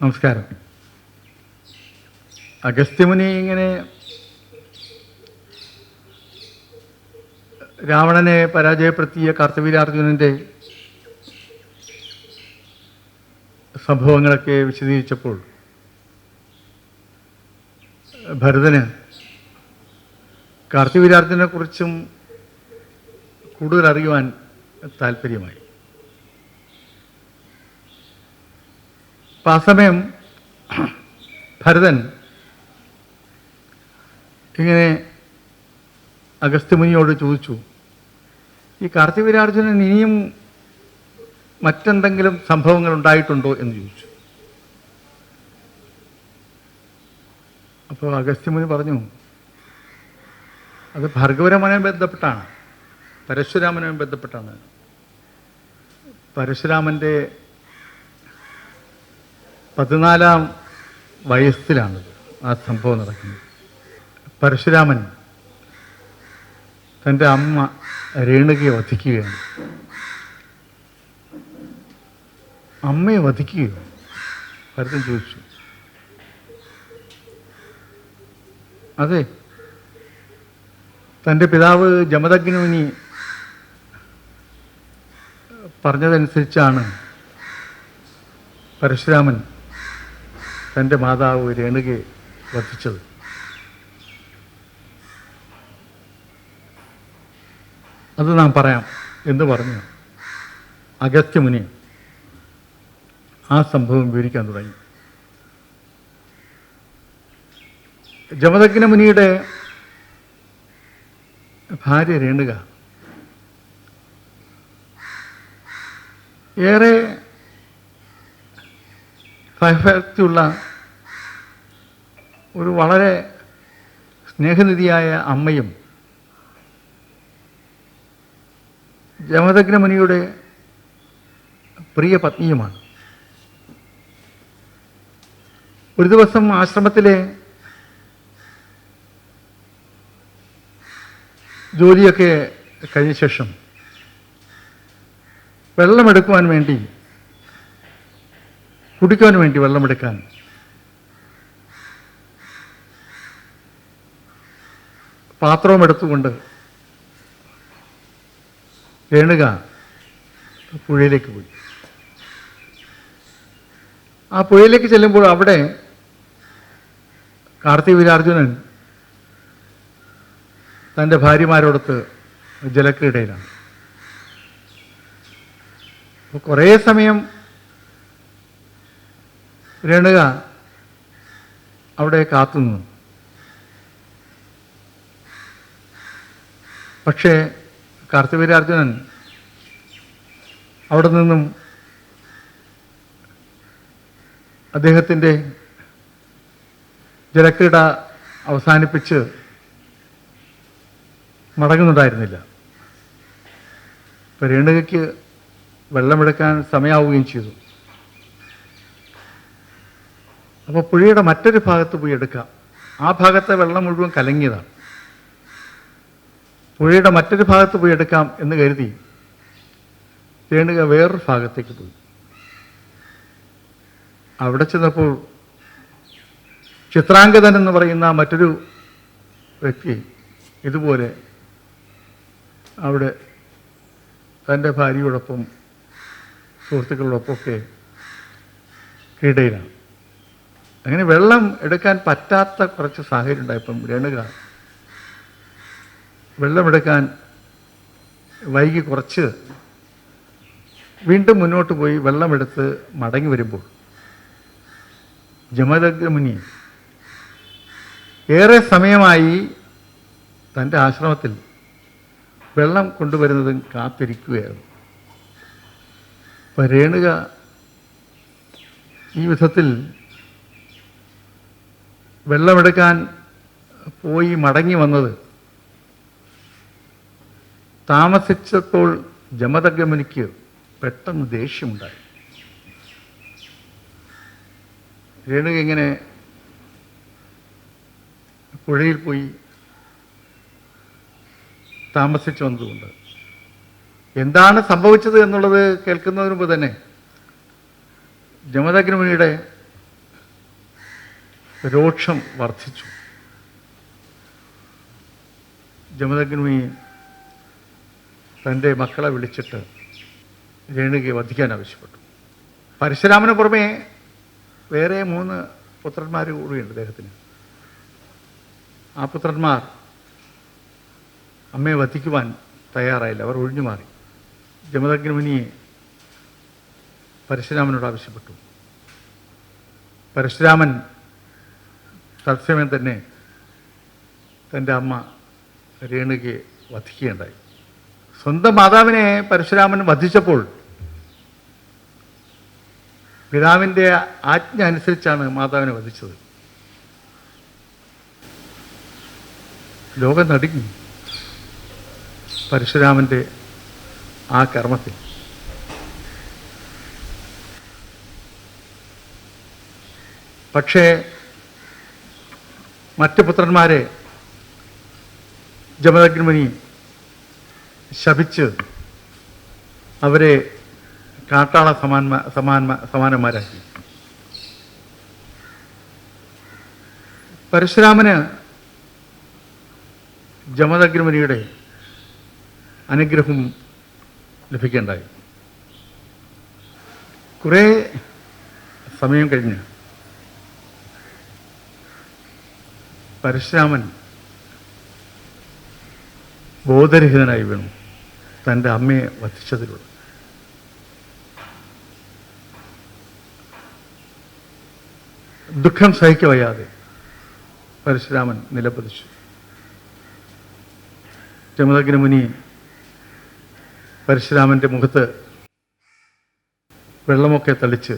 നമസ്കാരം. അഗസ്ത്യമുനി ഇങ്ങനെ രാവണനെ പരാജയപ്പെടുത്തിയ കാർത്തവീരാർജുനന്റെ സംഭവങ്ങളൊക്കെ വിശദീകരിച്ചപ്പോൾ ഭരതന് കാർത്തിവീരാർജുനെക്കുറിച്ചും കൂടുതൽ അറിയുവാൻ താല്പര്യമായി അപ്പം ആ സമയം ഭരതൻ ഇങ്ങനെ അഗസ്ത്യമുനിയോട് ചോദിച്ചു ഈ കാർത്തിവീരാർജുനൻ ഇനിയും മറ്റെന്തെങ്കിലും സംഭവങ്ങൾ ഉണ്ടായിട്ടുണ്ടോ? എന്ന് ചോദിച്ചു. അപ്പോൾ അഗസ്ത്യമുനി പറഞ്ഞു അത് ഭാർഗവരമനുമായി ബന്ധപ്പെട്ടാണ്. പരശുരാമനുമായി ബന്ധപ്പെട്ടാണ്. പരശുരാമന്റെ പതിനാലാം വയസ്സിലാണത് ആ സംഭവം നടക്കുന്നത്. പരശുരാമൻ തന്റെ അമ്മ രേണുകയെ വധിക്കുകയാണ്. അമ്മയെ വധിക്കുകയോ ഭരതൻ ചോദിച്ചു അതെ. തന്റെ പിതാവ് ജമദഗ്നുവിനി പറഞ്ഞതനുസരിച്ചാണ് പരശുരാമൻ തന്റെ മാതാവ് രേണുകയെ വധിച്ചത്. അത് നാം പറയാം എന്ന് പറഞ്ഞു അഗസ്ത്യമുനി ആ സംഭവം വിവരിക്കാൻ തുടങ്ങി. ജമദഗ്ന മുനിയുടെ ഭാര്യ രേണുക. ഏറെ ഭയഭക്തിയുള്ള ഒരു വളരെ സ്നേഹനിധിയായ അമ്മയും ജമദഗ്നമുനിയുടെ പ്രിയ പത്നിയുമാണ്. ഒരു ദിവസം ആശ്രമത്തിലെ ജോലിയൊക്കെ കഴിഞ്ഞ ശേഷം വെള്ളമെടുക്കുവാൻ വേണ്ടി കുടിക്കാൻ വേണ്ടി വെള്ളമെടുക്കാൻ പാത്രവും എടുത്തുകൊണ്ട് രേണുക പുഴയിലേക്ക് പോയി. ആ പുഴയിലേക്ക് ചെല്ലുമ്പോൾ അവിടെ കാർത്തികവീരാർജുനൻ തന്റെ ഭാര്യമാരോടൊത്ത് ജലക്രീഡയിലാണ് അപ്പോൾ കുറേ സമയം രേണുക അവിടെ കാത്തുനിന്നു പക്ഷേ കാർത്തിവീരാർജുനൻ അവിടെ നിന്നും അദ്ദേഹത്തിന്റെ ജലക്രീഡ അവസാനിപ്പിച്ച് മടങ്ങുന്നുണ്ടായിരുന്നില്ല ഇപ്പം രേണുകയ്ക്ക് വെള്ളമെടുക്കാൻ സമയാവുകയും ചെയ്തു. അപ്പോൾ പുഴയുടെ മറ്റൊരു ഭാഗത്ത് പോയി എടുക്കാം. ആ ഭാഗത്തെ വെള്ളം മുഴുവൻ കലങ്ങിയതാണ്. പുഴയുടെ മറ്റൊരു ഭാഗത്ത് പോയി എടുക്കാം എന്ന് കരുതി രേണുക വേറൊരു ഭാഗത്തേക്ക് പോയി. അവിടെ ചെന്നപ്പോൾ ചിത്രാംഗതൻ എന്ന് പറയുന്ന മറ്റൊരു വ്യക്തി ഇതുപോലെ അവിടെ തന്റെ ഭാര്യയോടൊപ്പം സുഹൃത്തുക്കളോടൊപ്പമൊക്കെ ക്രീഡയിലാണ്. അങ്ങനെ വെള്ളം എടുക്കാൻ പറ്റാത്ത കുറച്ച് സാഹചര്യം ഉണ്ടായപ്പം രേണുക വെള്ളമെടുക്കാൻ വൈകി കുറച്ച് വീണ്ടും മുന്നോട്ട് പോയി വെള്ളമെടുത്ത് മടങ്ങി വരുമ്പോൾ ജമദഗ്രമുനി ഏറെ സമയമായി തന്റെ ആശ്രമത്തിൽ വെള്ളം കൊണ്ടുവരുന്നതും കാത്തിരിക്കുകയായിരുന്നു. അപ്പം രേണുക ഈ വിധത്തിൽ വെള്ളമെടുക്കാൻ പോയി മടങ്ങി വന്നത് താമസിച്ചപ്പോൾ ജമതഗമനിക്ക് പെട്ടെന്ന് ദേഷ്യമുണ്ടായി. രേണുക ഇങ്ങനെ പുഴയിൽ പോയി താമസിച്ചു വന്നതുകൊണ്ട്. എന്താണ് സംഭവിച്ചത് എന്നുള്ളത് കേൾക്കുന്നതിന് മുമ്പ് തന്നെ ജമദഗ്നിമുനിയുടെ രോക്ഷം വർദ്ധിച്ചു. ജമദഗ്നിമുനി തന്റെ മക്കളെ വിളിച്ചിട്ട് രേണുകയെ വധിക്കാൻ ആവശ്യപ്പെട്ടു. പരശുരാമന് പുറമെ വേറെ മൂന്ന് പുത്രന്മാർ കൂടിയുണ്ട് അദ്ദേഹത്തിന്. ആ പുത്രന്മാർ അമ്മയെ വധിക്കുവാൻ തയ്യാറായില്ല. അവർ ഒഴിഞ്ഞു മാറി. ജമദഗ്നിമുനിയെ പരശുരാമനോട് ആവശ്യപ്പെട്ടു. പരശുരാമൻ തത്സമയം തന്നെ തന്റെ അമ്മ രേണുകയെ വധിക്കുകയുണ്ടായി. സ്വന്തം മാതാവിനെ പരശുരാമൻ വധിച്ചപ്പോൾ പിതാവിന്റെ ആജ്ഞ അനുസരിച്ചാണ് മാതാവിനെ വധിച്ചത്. ലോകം നടുങ്ങി. പരശുരാമന്റെ ആ കർമ്മത്തിൽ. പക്ഷേ മറ്റു പുത്രന്മാരെ ജമദഗ്നിമുനി ശപിച്ച് അവരെ കാട്ടാള സമാന്മ സമാന്മ സമാനന്മാരാക്കി. പരശുരാമന് ജമദഗ്നിമുനിയുടെ അനുഗ്രഹം ലഭിക്കേണ്ടായി. കുറേ സമയം കഴിഞ്ഞ് പരശുരാമൻ ബോധരഹിതനായി വീണു. തന്റെ അമ്മയെ വധിച്ചതിലൂടെ. ദുഃഖം സഹിക്കവയ്യാതെ പരശുരാമൻ നിലപതിച്ചു ജമദഗ്നി മുനി പരശുരാമന്റെ മുഖത്ത് വെള്ളമൊക്കെ തളിച്ച്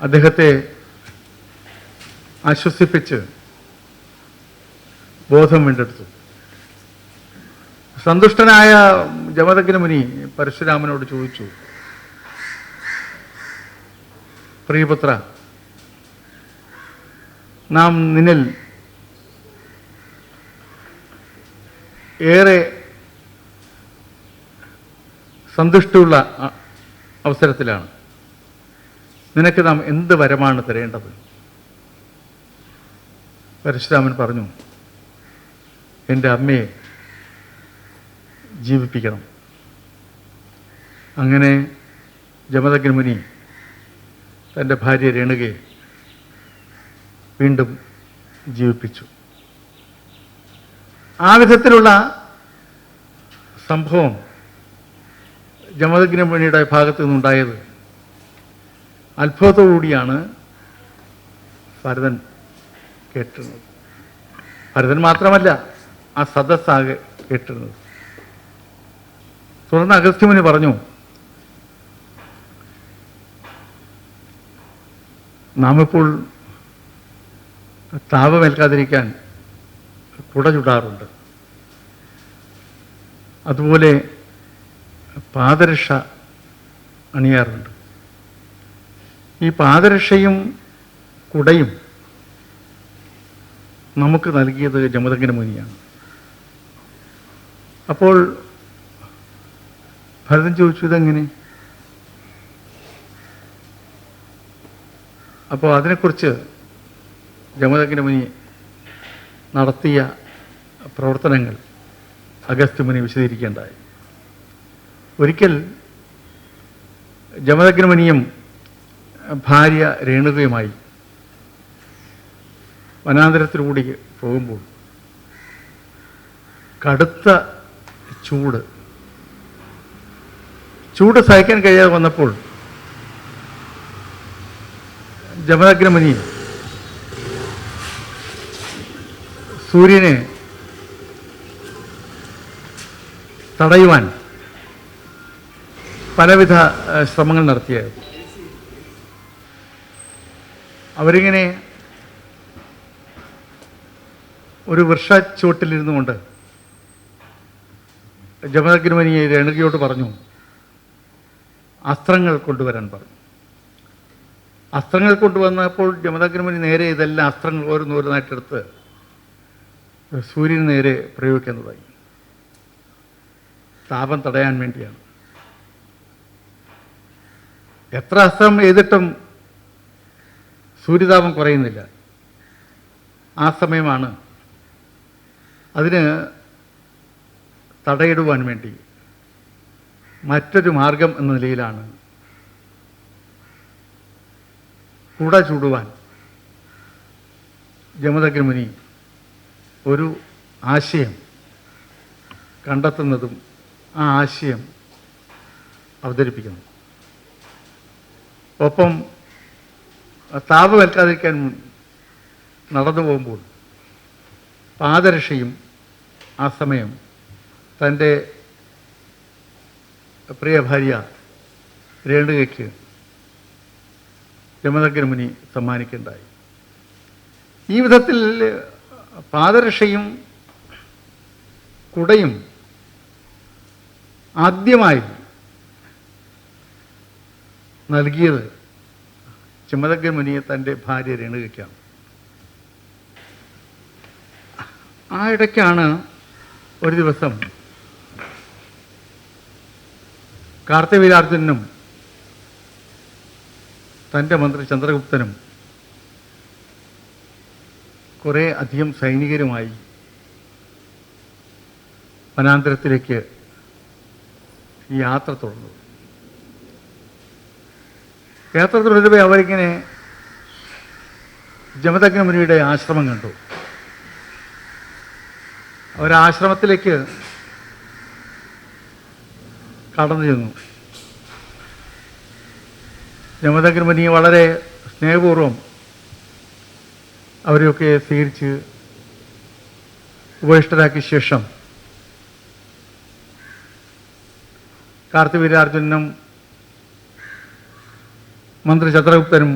അദ്ദേഹത്തെ ആശ്വസിപ്പിച്ച് ബോധം വീണ്ടെടുത്തു. സന്തുഷ്ടനായ ജമദഗ്നമുനി പരശുരാമനോട് ചോദിച്ചു പ്രിയപുത്ര നാം നിന്നിൽ ഏറെ സന്തുഷ്ടിയുള്ള അവസരത്തിലാണ്. നിനക്ക് നാം എന്ത് വരമാണ് തരേണ്ടത്? പരശുരാമൻ പറഞ്ഞു എന്റെ അമ്മയെ ജീവിപ്പിക്കണം. അങ്ങനെ ജമദഗ്നമുനി തന്റെ ഭാര്യ രേണുകയെ വീണ്ടും ജീവിപ്പിച്ചു. വിധത്തിലുള്ള സംഭവം ജമദഗ്നി മുനിയുടെ ഭാഗത്തു നിന്നുണ്ടായത് അത്ഭുതത്തോടുകൂടിയാണ് ഭരതൻ കേട്ടിരുന്നത്. ഭരതൻ മാത്രമല്ല ആ സദസ്സാകെ കേട്ടിരുന്നത്. തുടർന്ന് അഗസ്ത്യമുനി പറഞ്ഞു നാം ഇപ്പോൾ താപമേൽക്കാതിരിക്കാൻ കുട ചുടാറുണ്ട്. അതുപോലെ പാദരക്ഷ അണിയാറുണ്ട്. ഈ പാദരക്ഷയും കുടയും നമുക്ക് നൽകിയത് ജമദഗ്ന മുനിയാണ്. അപ്പോൾ ഭരതൻ ചോദിച്ചു ഇതെങ്ങനെ? അപ്പോൾ അതിനെക്കുറിച്ച് ജമദഗ്ന മുനി നടത്തിയ പ്രവർത്തനങ്ങൾ അഗസ്ത്യമുനി വിശദീകരിക്കേണ്ടായി ഒരിക്കൽ ജമദഗ്നമുനിയും ഭാര്യ രേണുകയുമായി വനാന്തരത്തിലൂടെ പോകുമ്പോൾ കടുത്ത ചൂട് ചൂട് സഹിക്കാൻ കഴിയാതെ വന്നപ്പോൾ ജമദഗ്നമുനി സൂര്യനെ തടയുവാൻ പലവിധ ശ്രമങ്ങൾ നടത്തിയായിരുന്നു അവരിങ്ങനെ ഒരു വൃക്ഷച്ചുവട്ടിലിരുന്നു കൊണ്ട് ജമദഗ്നിമനിയെ രേണുകയോട് പറഞ്ഞു അസ്ത്രങ്ങൾ കൊണ്ടുവരാൻ പറഞ്ഞു. അസ്ത്രങ്ങൾ കൊണ്ടുവന്നപ്പോൾ ജമദഗ്നമുനി നേരെ ഇതെല്ലാം അസ്ത്രങ്ങൾ ഓരോന്നോരോന്നായിട്ടെടുത്ത് സൂര്യന് നേരെ പ്രയോഗിക്കുന്നതായി. താപം തടയാൻ വേണ്ടിയാണ്. എത്ര അസ്ത്രം ചെയ്തിട്ടും സൂര്യതാപം കുറയുന്നില്ല. ആ സമയമാണ് അതിന് തടയിടുവാൻ വേണ്ടി മറ്റൊരു മാർഗം എന്ന നിലയിലാണ് കുട ചൂടുവാൻ ജമദഗ്നമുനി ഒരു ആശയം കണ്ടെത്തുന്നതും ആ ആശയം അവതരിപ്പിക്കുന്നു ഒപ്പം താപമേൽക്കാതിരിക്കാൻ നടന്നു പോകുമ്പോൾ പാദരക്ഷയും ആ സമയം തന്റെ പ്രിയ ഭാര്യ രേണുകയ്ക്ക് രമദഗ്നമുനി സമ്മാനിക്കേണ്ടായി ഈ വിധത്തിൽ പാദരക്ഷയും കുടയും ആദ്യമായി നൽകിയത് ചിമ്മദഗ്നമുനിയെ തന്റെ ഭാര്യ രേണുകയ്ക്കാണ്. ആ ഇടയ്ക്കാണ് ഒരു ദിവസം കാർത്തവീരാർജുനും തന്റെ മന്ത്രി ചന്ദ്രഗുപ്തനും കുറേ അധികം സൈനികരുമായി വനാന്തരത്തിലേക്ക് ഈ യാത്ര തുടർന്നു യാത്ര തുടരുമ്പോൾ അവരിങ്ങനെ ജമദഗ്നമുനിയുടെ ആശ്രമം കണ്ടു. അവരാശ്രമത്തിലേക്ക് കടന്നു ചെന്നു. ജമദഗ്നമുനി വളരെ സ്നേഹപൂർവം അവരെയൊക്കെ സ്വീകരിച്ച് ഉപേക്ഷിതരാക്കിയ ശേഷം കാർത്തിവീരാർജുനും മന്ത്രി ചന്ദ്രഗുപ്തനും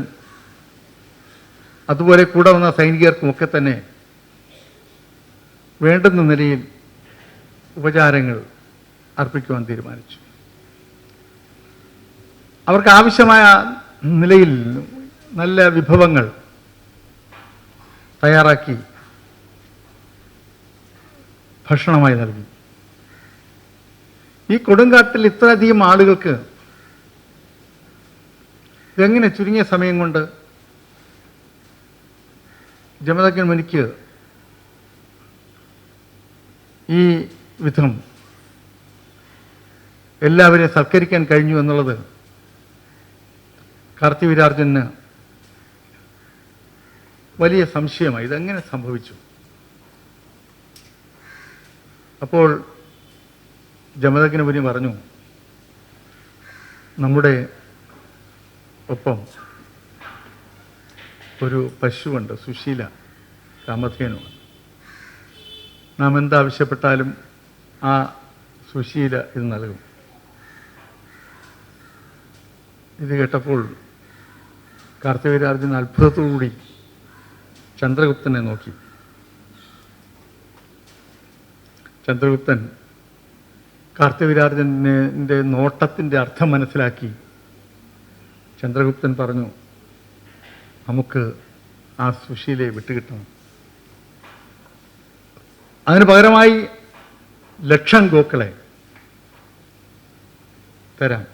അതുപോലെ കൂടെ വന്ന സൈനികർക്കും ഒക്കെ തന്നെ വേണ്ടുന്ന നിലയിൽ ഉപചാരങ്ങൾ അർപ്പിക്കുവാൻ തീരുമാനിച്ചു. അവർക്ക് ആവശ്യമായ നിലയിൽ നല്ല വിഭവങ്ങൾ തയ്യാറാക്കി ഭക്ഷണമായി നൽകി. ഈ കൊടുങ്കാട്ടിൽ ഇത്രയധികം ആളുകൾക്ക് എങ്ങനെ ചുരുങ്ങിയ സമയം കൊണ്ട് ജമദഗ്നൻ മുനിക്ക് ഈ വിധം എല്ലാവരെയും സൽക്കരിക്കാൻ കഴിഞ്ഞു എന്നുള്ളത് കാർത്തിവീരാർജുന് വലിയ സംശയമായി. ഇതെങ്ങനെ സംഭവിച്ചു? അപ്പോൾ ജമദഗ്നപുരി പറഞ്ഞു. നമ്മുടെ ഒപ്പം ഒരു പശുവുണ്ട് സുശീല കാമധേനുമാണ് നാം എന്താവശ്യപ്പെട്ടാലും ആ സുശീല ഇത് നൽകും. ഇത് കേട്ടപ്പോൾ കാർത്തികരാജൻ അത്ഭുതത്തോടുകൂടി ചന്ദ്രഗുപ്തനെ നോക്കി. ചന്ദ്രഗുപ്തൻ കാർത്തിവീരാർജുനന്റെ നോട്ടത്തിന്റെ അർത്ഥം മനസ്സിലാക്കി ചന്ദ്രഗുപ്തൻ പറഞ്ഞു നമുക്ക് ആ സുശീലയെ വിട്ടുകിട്ടണം. അതിന് പകരമായി ലക്ഷം ഗോക്കളെ തരാം.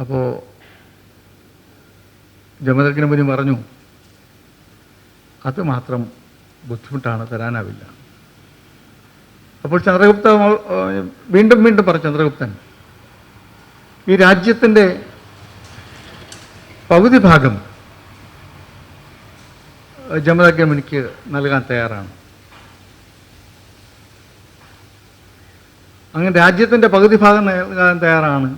അപ്പോൾ ജമദഗ്നമുനി പറഞ്ഞു അത് മാത്രം ബുദ്ധിമുട്ടാണ് തരാനാവില്ല. അപ്പോൾ ചന്ദ്രഗുപ്ത വീണ്ടും വീണ്ടും പറഞ്ഞു ചന്ദ്രഗുപ്തൻ. ഈ രാജ്യത്തിന്റെ പകുതി ഭാഗം ജമദാഗ്യം എനിക്ക് നൽകാൻ തയ്യാറാണ്. അങ്ങനെ രാജ്യത്തിന്റെ പകുതി ഭാഗം നൽകാൻ തയ്യാറാണ്.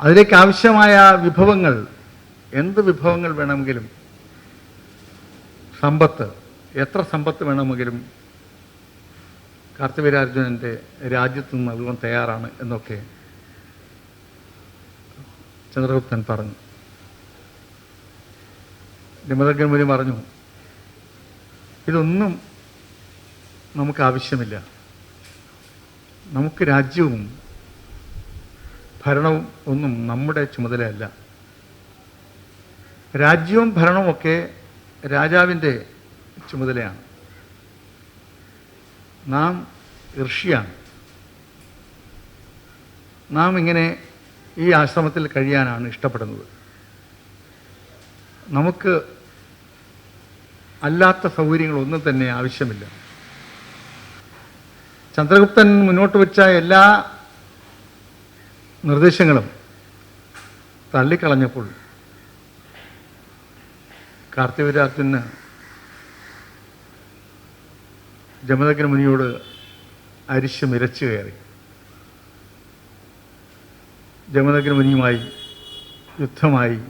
അതിലേക്ക് ആവശ്യമായ വിഭവങ്ങൾ എന്ത് വിഭവങ്ങൾ വേണമെങ്കിലും സമ്പത്ത് എത്ര സമ്പത്ത് വേണമെങ്കിലും കാർത്തിവീരാർജുനന്റെ രാജ്യത്ത് നിന്ന് നൽകാൻ തയ്യാറാണ് എന്നൊക്കെ ചന്ദ്രഗുപ്തൻ പറഞ്ഞു. ജമദഗ്നമുനി പറഞ്ഞു ഇതൊന്നും നമുക്ക് ആവശ്യമില്ല. നമുക്ക് രാജ്യവും ഭരണവും ഒന്നും നമ്മുടെ ചുമതലയല്ല രാജ്യവും ഭരണവും ഒക്കെ രാജാവിന്റെ ചുമതലയാണ്. നാം ഋഷിയാണ്. നാം ഇങ്ങനെ ഈ ആശ്രമത്തിൽ കഴിയാനാണ് ഇഷ്ടപ്പെടുന്നത്. നമുക്ക് അല്ലാത്ത സൗകര്യങ്ങളൊന്നും തന്നെ ആവശ്യമില്ല. ചന്ദ്രഗുപ്തൻ മുന്നോട്ട് വെച്ച എല്ലാ നിർദ്ദേശങ്ങളും തള്ളിക്കളഞ്ഞപ്പോൾ കാർത്തികരാജന് ജമദഗ്ന മുനിയോട് അരിശ് മിരച്ചു കയറി. ജമദഗ്ന മുനിയുമായി യുദ്ധമായി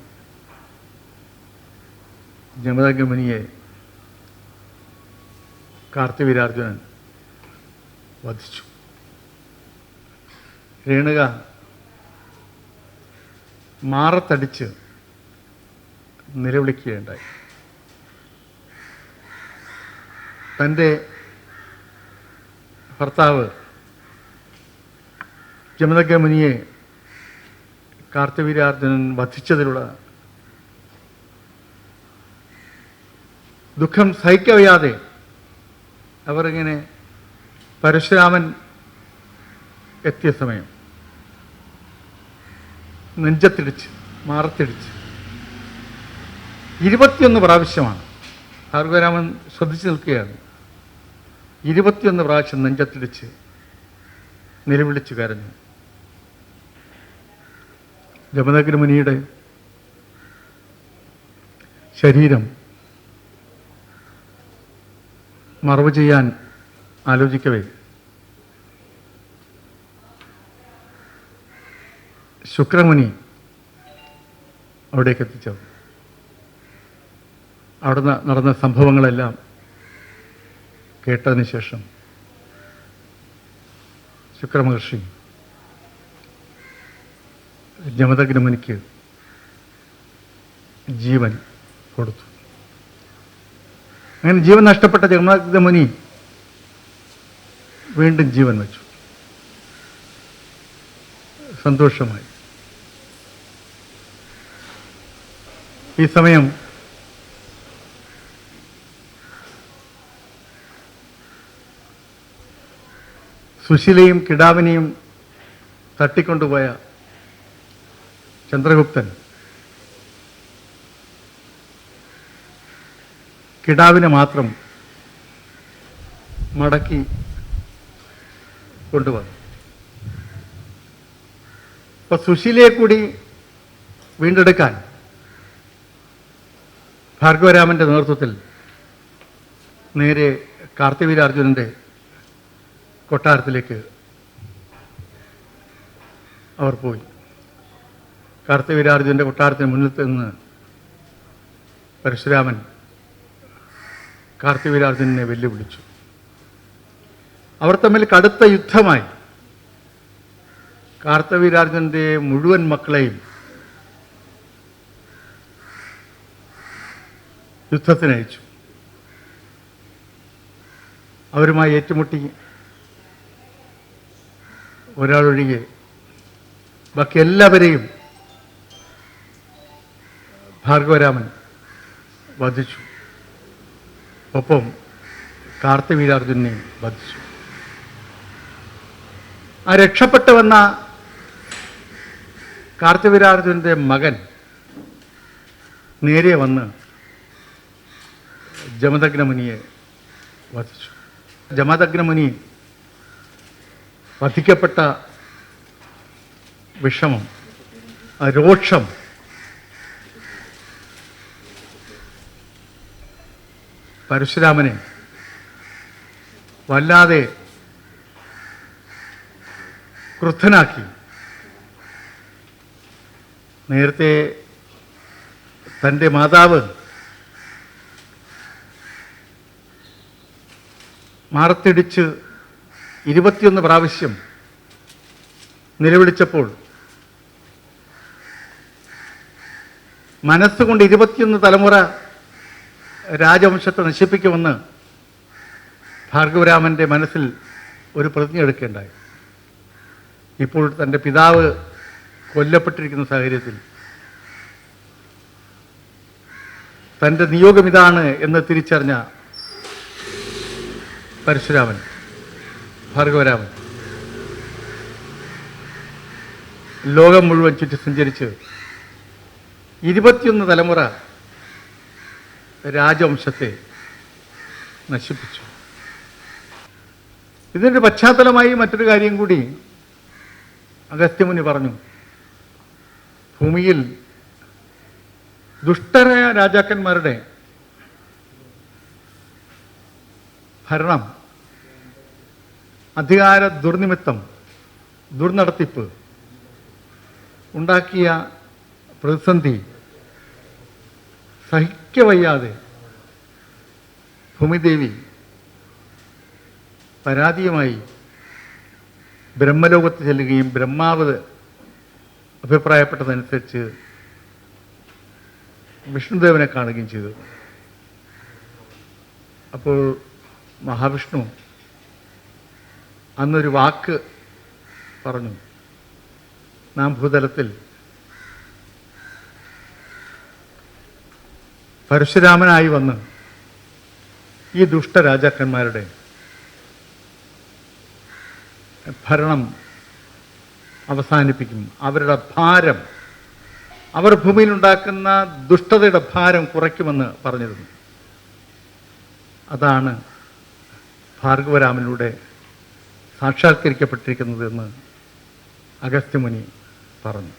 ജമദഗ്ന മുനിയെ കാർത്തിവീരാർജുനൻ വധിച്ചു. രേണുക മാറത്തടിച്ച് നിലവിളിക്കുകയുണ്ടായി. തന്റെ ഭർത്താവ് ജമദഗ്ന മുനിയെ കാർത്തിവീരാർജുനൻ വധിച്ചതിലുള്ള ദുഃഖം സഹിക്കവയ്യാതെ അവർ ഇങ്ങനെ പരശുരാമൻ എത്തിയ സമയം. നെഞ്ചത്തിടിച്ച് മാറത്തിടിച്ച്. ഇരുപത്തിയൊന്ന് പ്രാവശ്യമാണ് ഭാർഗവരാമൻ ശ്രദ്ധിച്ചു നിൽക്കുകയാണ്. ഇരുപത്തിയൊന്ന് പ്രാവശ്യം നെഞ്ചത്തിടിച്ച് നിലവിളിച്ചു കരഞ്ഞു. ജമദഗ്ന മുനിയുടെ ശരീരം മറവ് ചെയ്യാൻ ആലോചിക്കവേ. ശുക്രമുനി അവിടേക്ക് എത്തിച്ചത് അവിടെ നടന്ന സംഭവങ്ങളെല്ലാം കേട്ടതിന് ശേഷം ശുക്രമഹർഷി ജമദഗ്നമുനിക്ക് ജീവൻ കൊടുത്തു. അങ്ങനെ ജീവൻ നഷ്ടപ്പെട്ട ജമദഗ്ന വീണ്ടും ജീവൻ വച്ചു. സന്തോഷമായി. ഈ സമയം സുശീലയും കിടാവിനെയും തട്ടിക്കൊണ്ടുപോയ ചന്ദ്രഗുപ്തൻ. കിടാവിനെ മാത്രം മടക്കി കൊണ്ടുവന്നു. അപ്പൊ സുശീലയെ കൂടി വീണ്ടെടുക്കാൻ ഭാർഗവരാമന്റെ നേതൃത്വത്തിൽ നേരെ കാർത്തിവീരാർജുനന്റെ കൊട്ടാരത്തിലേക്ക് അവർ പോയി. കാർത്തവീരാർജുന്റെ കൊട്ടാരത്തിന് മുന്നിൽ നിന്ന് പരശുരാമൻ കാർത്തിവീരാർജുനെ വെല്ലുവിളിച്ചു. അവർ തമ്മിൽ കടുത്ത യുദ്ധമായി. കാർത്തവീരാർജുന്റെ മുഴുവൻ മക്കളെയും യുദ്ധത്തിനയച്ചു. അവരുമായി ഏറ്റുമുട്ടി ഒരാളൊഴികെ. ബാക്കി എല്ലാവരെയും ഭാർഗവരാമൻ വധിച്ചു. ഒപ്പം കാർത്തിവീരാർജുനെ വധിച്ചു. ആ രക്ഷപ്പെട്ടു വന്ന കാർത്തവീരാർജുനന്റെ മകൻ നേരെ വന്ന് ജമദഗ്നമുനിയെ വധിച്ചു. ജമദഗ്നമുനി വധിക്കപ്പെട്ട വിഷമം രോക്ഷം പരശുരാമനെ വല്ലാതെ ക്രുദ്ധനാക്കി. നേരത്തെ തന്റെ മാതാവ് മാറത്തിടിച്ച് ഇരുപത്തിയൊന്ന് പ്രാവശ്യം നിലവിളിച്ചപ്പോൾ മനസ്സുകൊണ്ട് ഇരുപത്തിയൊന്ന് തലമുറ രാജവംശത്തെ നശിപ്പിക്കുമെന്ന് ഭാർഗവരാമന്റെ മനസ്സിൽ ഒരു പ്രതിജ്ഞ എടുക്കേണ്ടായി. ഇപ്പോൾ തന്റെ പിതാവ് കൊല്ലപ്പെട്ടിരിക്കുന്ന സാഹചര്യത്തിൽ തന്റെ നിയോഗം ഇതാണ് എന്ന് തിരിച്ചറിഞ്ഞ പരശുരാമൻ ഭാർഗവരാമൻ ലോകം മുഴുവൻ ചുറ്റി സഞ്ചരിച്ച് ഇരുപത്തിയൊന്ന് തലമുറ രാജവംശത്തെ നശിപ്പിച്ചു. ഇതിന്റെ പശ്ചാത്തലമായി മറ്റൊരു കാര്യം കൂടി അഗസ്ത്യമുനി പറഞ്ഞു. ഭൂമിയിൽ ദുഷ്ടരായ രാജാക്കന്മാരുടെ ഭരണം അധികാര ദുർനിമിത്തം ദുർനടത്തിപ്പ് ഉണ്ടാക്കിയ പ്രതിസന്ധി സഹിക്കവയ്യാതെ ഭൂമിദേവി പരാതിയുമായി ബ്രഹ്മലോകത്ത് ചെല്ലുകയും ബ്രഹ്മാവ് അഭിപ്രായപ്പെട്ടതനുസരിച്ച് വിഷ്ണുദേവനെ കാണുകയും ചെയ്തു. അപ്പോൾ മഹാവിഷ്ണു അന്നൊരു വാക്ക് പറഞ്ഞു. നാം ഭൂതലത്തിൽ. പരശുരാമനായി വന്ന് ഈ ദുഷ്ടരാജാക്കന്മാരുടെ ഭരണം അവസാനിപ്പിക്കും. അവരുടെ ഭാരം അവർ ഭൂമിയിലുണ്ടാക്കുന്ന ദുഷ്ടതയുടെ ഭാരം കുറയ്ക്കുമെന്ന് പറഞ്ഞിരുന്നു. അതാണ് ഭാർഗവരാമനിലൂടെ സാക്ഷാത്കരിക്കപ്പെട്ടിരിക്കുന്നത് എന്ന് അഗസ്ത്യമുനി പറഞ്ഞു.